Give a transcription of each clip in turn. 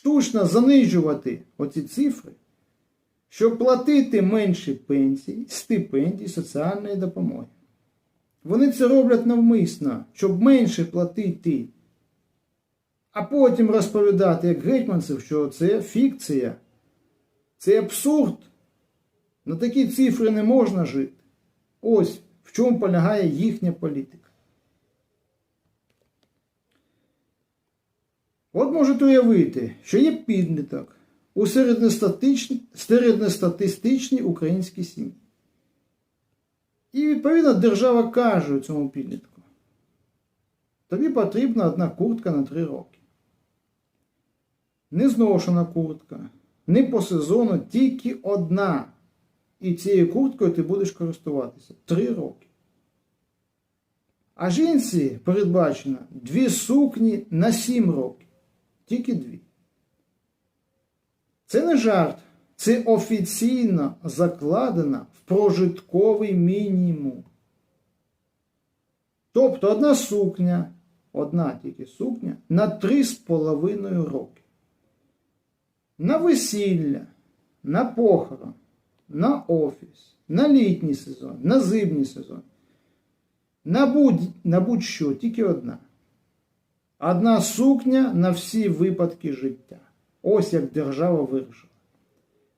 штучно занижувати оці цифри, щоб платити менші пенсії, стипендії, соціальної допомоги. Вони це роблять навмисно, щоб менше платити, а потім розповідати, як гетьманцев, що це фікція, це абсурд. На такі цифри не можна жити. Ось в чому полягає їхня політика. От можете уявити, що є підліток у середньостатистичній українській сім'ї. І відповідно держава каже цьому підлітку: тобі потрібна одна куртка на 3 роки. Не зношена куртка, не по сезону, тільки одна. І цією курткою ти будеш користуватися 3 роки. А жінці передбачено дві сукні на 7 років. Тільки дві. Це не жарт. Це офіційно закладено в прожитковий мінімум. Тобто одна сукня, одна тільки сукня на 3,5 роки. На весілля, на похорон, на офіс, на літній сезон, на зимній сезон. На будь- на будь-що, тільки одна. Одна сукня на всі випадки життя. Ось як держава вирішила.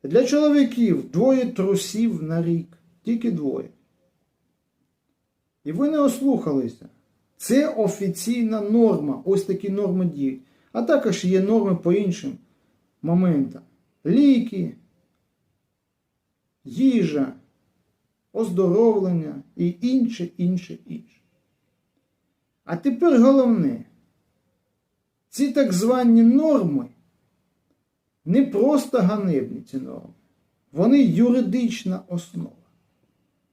Для чоловіків двоє трусів на рік, тільки двоє. І ви не ослухалися. Це офіційна норма. Ось такі норми діють. А також є норми по іншим моментам. Ліки, їжа, оздоровлення і інше, інше, інше. А тепер головне. Ці так звані норми не просто ганебні ці норми, вони юридична основа,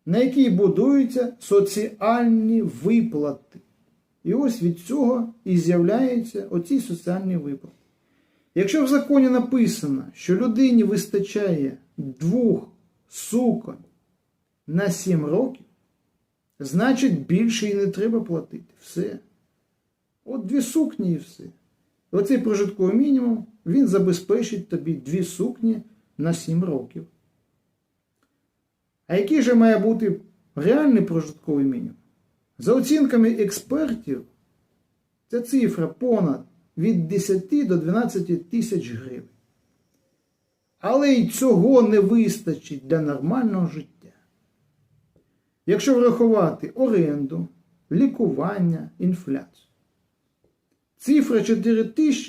на якій будуються соціальні виплати. І ось від цього і з'являються оці соціальні виплати. Якщо в законі написано, що людині вистачає двох суконь на 7 років, значить більше і не треба платити. Все. От дві сукні і все. Оцей прожитковий мінімум він забезпечить тобі дві сукні на 7 років. А який же має бути реальний прожитковий мінімум? За оцінками експертів, ця цифра понад від 10 до 12 тисяч гривень. Але й цього не вистачить для нормального життя. Якщо врахувати оренду, лікування, інфляцію. Цифра 4 тисячі